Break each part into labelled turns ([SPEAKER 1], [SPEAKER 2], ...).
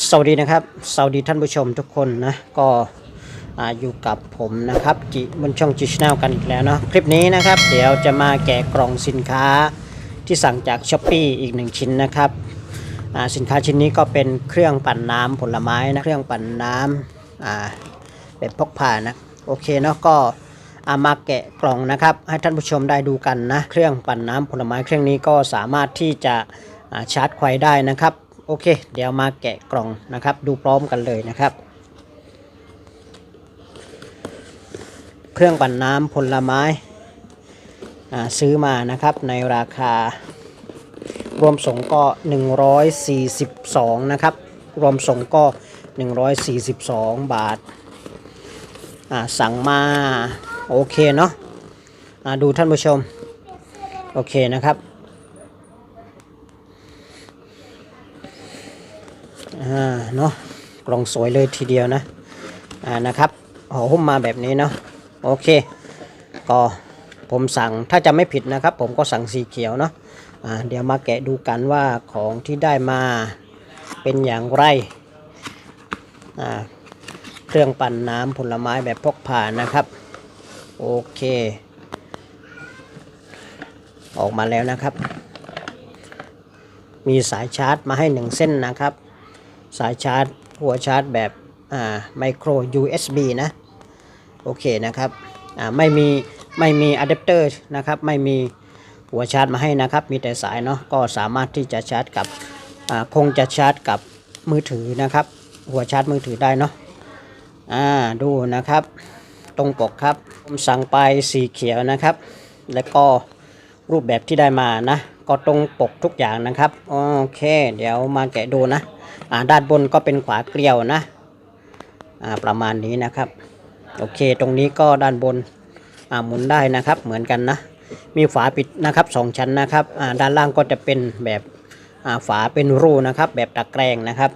[SPEAKER 1] สวัสดีนะครับ สวัสดีท่านผู้ชมทุกคนนะ ก็อ่าอยู่กับผมนะครับจิบนช่องจิชแนลกันอีกแล้วเนาะคลิปนี้นะครับ เดี๋ยวจะมาแกะกล่องสินค้าที่สั่งจากช้อปปีอีกหนึ่งชิ้นนะครับสินค้าชิ้นนี้ก็เป็นเครื่องปั่นน้ำผลไม้นะเครื่องปั่นน้ำแบบพกพานะโอเคเนาะก็อามาแกะกล่องนะครับ ให้ท่านผู้ชมได้ดูกันนะ เครื่องปั่นน้ำผลไม้เครื่องนี้ก็สามารถที่จะชาร์จไฟได้นะครับ อเค เดี๋ยวมาแกะกล่องนะครับ ดูพร้อมกันเลยนะครับ เครื่องปั่นน้ำผลไม้อ่าซื้อมานะครับในราคารวมส่งก็ 142 นะครับ รวมส่งก็ 142 บาทอ่าสั่งมา โอเคเนาะอ่าดูท่านผู้ชม โอเคนะครับ อ่าเนาะกล่องสวยเลยทีเดียวนะอ่านะครับห่อหุ้มมาแบบนี้เนาะโอเค ก็ผมสั่งถ้าจะไม่ผิดนะครับ ผมก็สั่งสีเขียวเนาะอ่าเดี๋ยวมาแกะดูกันว่าของที่ได้มาเป็นอย่างไรอ่าเครื่องปั่นน้ำผลไม้แบบพกพานนะครับ โอเค ออกมาแล้วนะครับ มีสายชาร์จมาให้หนึ่งเส้นนะครับ สายชาร์จ หัวชาร์จแบบอ่าไมโคร USB นะ โอเคนะครับอ่าไม่มีไม่มีอะแดปเตอร์นะครับ ไม่มีหัวชาร์จมาให้นะครับ มีแต่สายเนาะก็สามารถที่จะชาร์จกับคงจะชาร์จกับมือถือนะครับ หัวชาร์จมือถือได้เนาะอ่าดูนะครับ ตรงปกครับผมสั่งไปสีเขียวนะครับ แล้วก็ รูปแบบที่ได้มานะ ก็ตรงปกทุกอย่างนะครับ โอเค เดี๋ยวมาแกะดูนะ อ่าด้านบนก็เป็นขวาเกลียวนะ อ่าประมาณนี้นะครับ โอเค ตรงนี้ก็ด้านบน อ่าหมุนได้นะครับ เหมือนกันนะ มีฝาปิดนะครับสองชั้นนะครับ อ่าด้านล่างก็จะเป็นแบบอ่าฝาเป็นรูนะครับ แบบตะแกรงนะครับ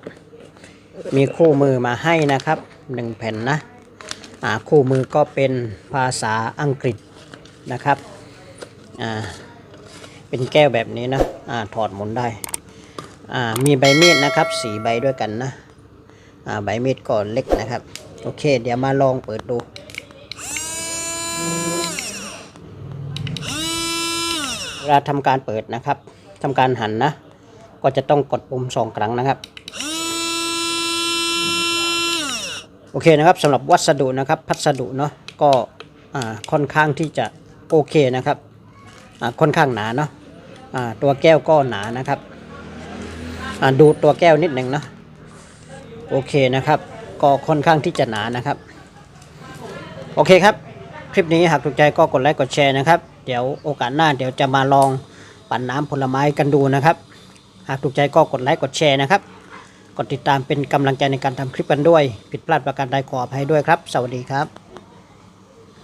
[SPEAKER 1] มีคู่มือมาให้นะครับหนึ่งแผ่นนะอ่าคู่มือก็เป็นภาษาอังกฤษนะครับ อ่า เป็นแก้วแบบนี้นะอ่าถอดหมุนได้อ่ามีใบมีดนะครับสีใบด้วยกันนะอ่าใบมีดก่อนเล็กนะครับ โอเค เดี๋ยวมาลองเปิดดูเวลาทำการเปิดนะครับทำการหันนะ ก็จะต้องกดปุ่มสองครั้งนะครับโอเคนะครับสำหรับวัสดุนะครับพัสดุเนาะก็อ่าค่อนข้างที่จะโอเคนะครับ ค่อนข้างหนาเนาะตัวแก้วก็หนานะครับดูตัวแก้วนิดหนึ่งเนาะโอเคนะครับ ก็ค่อนข้างที่จะหนานะครับ โอเคครับ คลิปนี้หากถูกใจก็กดไลค์กดแชร์นะครับ เดี๋ยวโอกาสหน้าเดี๋ยวจะมาลองปั่นน้ำผลไม้กันดูนะครับ หากถูกใจก็กดไลค์กดแชร์นะครับ กดติดตามเป็นกำลังใจในการทำคลิปกันด้วย ผิดพลาดประการใดขออภัยด้วยครับ สวัสดีครับ